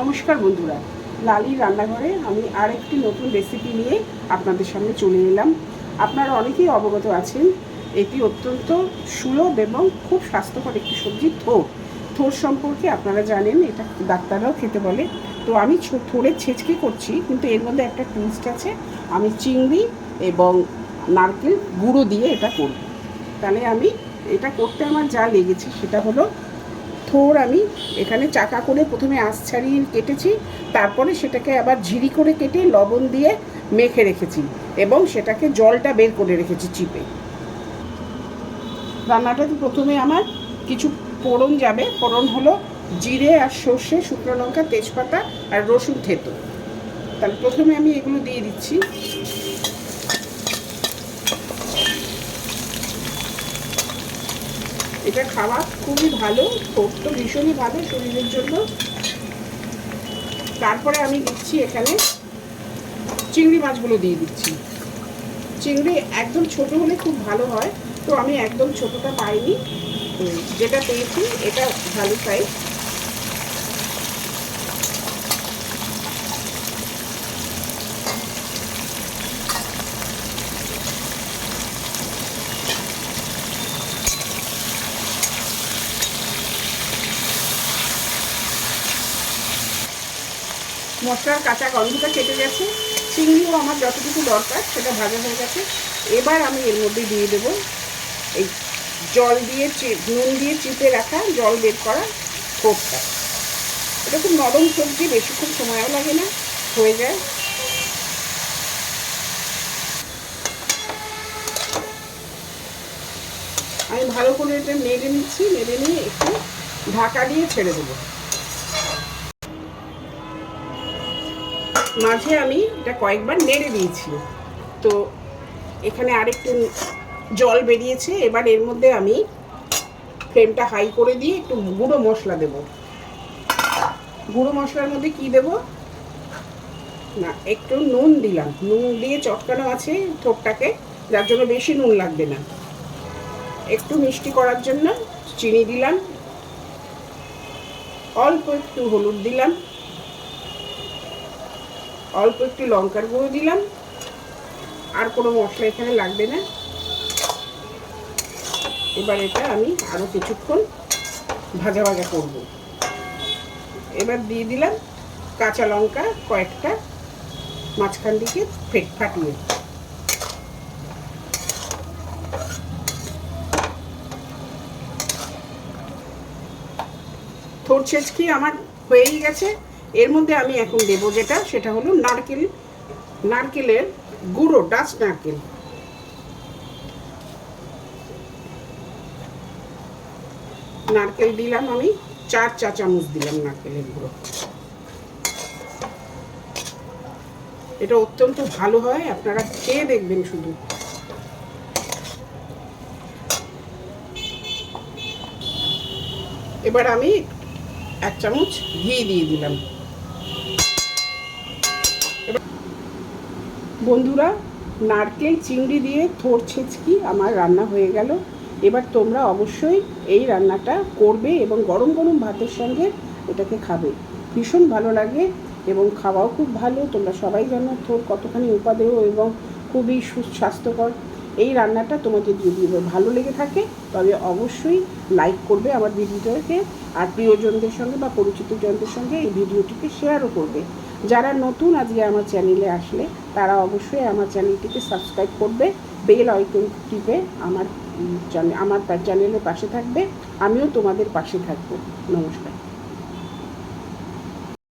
নমস্কার বন্ধুরা, লালির রান্নাঘরে আমি আরেকটি নতুন রেসিপি নিয়ে আপনাদের সামনে চলে এলাম। আপনারা অনেকেই অবগত আছেন, এটি অত্যন্ত সুলভ এবং খুব স্বাস্থ্যকর একটি সবজি, থোর। থোর সম্পর্কে আপনারা জানেন, এটা ডাক্তাররাও খেতে বলে। তো আমি থোড়ের ছেচকি করছি, কিন্তু এর মধ্যে একটা টুইস্ট আছে। আমি চিংড়ি এবং নারকেল গুঁড়ো দিয়ে এটা করব। তাহলে আমি এটা করতে আমার যা লেগেছে সেটা হলো থোর আমি এখানে চাকা করে প্রথমে আঁশ ছাড়িয়ে কেটেছি, তারপরে সেটাকে আবার ঝিরি করে কেটে লবণ দিয়ে মেখে রেখেছি এবং সেটাকে জলটা বের করে রেখেছি চিপে। রান্নাটাতে প্রথমে আমার কিছু ফোড়ন যাবে, ফোড়ন হলো জিরে আর সর্ষে, শুকনো লঙ্কা, তেজপাতা আর রসুন থেতো। তাহলে প্রথমে আমি এগুলো দিয়ে দিচ্ছি। এটা খাওয়া খুবই ভালো ঠোঁট ভীষণই ভালো শরীরের জন্য। তারপরে আমি দিচ্ছি এখানে চিংড়ি মাছগুলো দিয়ে দিচ্ছি। চিংড়ি একদম ছোট হলে খুব ভালো হয়, তো আমি একদম ছোটটা পাইনি। যেটা পেয়েছি, এটা ভালো সাইজ মশলার কাঁচা গন্ধটা কেটে গেছে। চিংড়িও আমার যতটুকু দরকার সেটা ভাজা হয়ে গেছে। এবার আমি এর মধ্যে দিয়ে দেবো এই জল দিয়ে নুন দিয়ে চিপে রাখা জল বের করা কোপটা এটা খুব নরম সবজি বেশিক্ষণ সময়ও লাগে না, হয়ে যায়। আমি ভালো করে এটা নেড়ে নিচ্ছি, নেড়ে নিয়ে একটু ঢাকা দিয়ে ছেড়ে দেবো। মাঝে আমি এটা কয়েকবার নেড়ে দিয়েছি। তো এখানে আরেকটু জল বেরিয়েছে, এবার এর মধ্যে আমি ফ্লেমটা হাই করে দিয়ে একটু গুঁড়ো মশলা দেব। গুঁড়ো মশলার মধ্যে কি দেব? না, একটু নুন দিলাম। নুন দিয়ে চটকানো আছে ঠোঁটটাকে যার জন্য বেশি নুন লাগবে না। একটু মিষ্টি করার জন্য চিনি দিলাম। অল্প একটু হলুদ দিলাম। অল্প একটু লঙ্কার গুঁড়ো দিলাম। আর কোনো মশলা এখানে লাগবে না। এবার এটা আমি আরও কিছুক্ষণ ভাজা ভাজা করব। এবার দিয়ে দিলাম কাঁচা লঙ্কা কয়েকটা, মাঝখান দিকে ফেট ফাটিয়ে। থোর ছেচকি আমার হয়েই গেছে। এর মধ্যে আমি এখন দেবো যেটা, সেটা হলো নারকেল, নারকেলের গুঁড়ো ডাস্ট নারকেল। নারকেল দিলাম আমি, চার চা চামচ দিলাম নারকেলের গুঁড়ো। এটা অত্যন্ত ভালো হয়, আপনারা খেয়ে দেখবেন শুধু। এবার আমি এক চামচ ঘি দিয়ে দিলাম। বন্ধুরা, নারকেল, চিংড়ি দিয়ে থোর ছেঁচকি আমার রান্না হয়ে গেল। এবার তোমরা অবশ্যই এই রান্নাটা করবে এবং গরম গরম ভাতের সঙ্গে এটাকে খাবে। ভীষণ ভালো লাগে এবং খাওয়াও খুব ভালো। তোমরা সবাই জানো থোর কতখানি উপাদেয় এবং খুবই সুস্বাস্থ্যকর। এই রান্নাটা তোমাদের যদি ভালো লেগে থাকে, তবে অবশ্যই লাইক করবে আমার ভিডিওটাকে, আর প্রিয়জনদের সঙ্গে বা পরিচিত জনদের সঙ্গে এই ভিডিওটিকে শেয়ারও করবে। যারা নতুন আজকে আমার চ্যানেলে আসলে, তারা অবশ্যই আমার চ্যানেলটিকে সাবস্ক্রাইব করবে বেল আইকন টিপে আমার আমার চ্যানেলের পাশে থাকবে, আমিও তোমাদের পাশে থাকব। নমস্কার।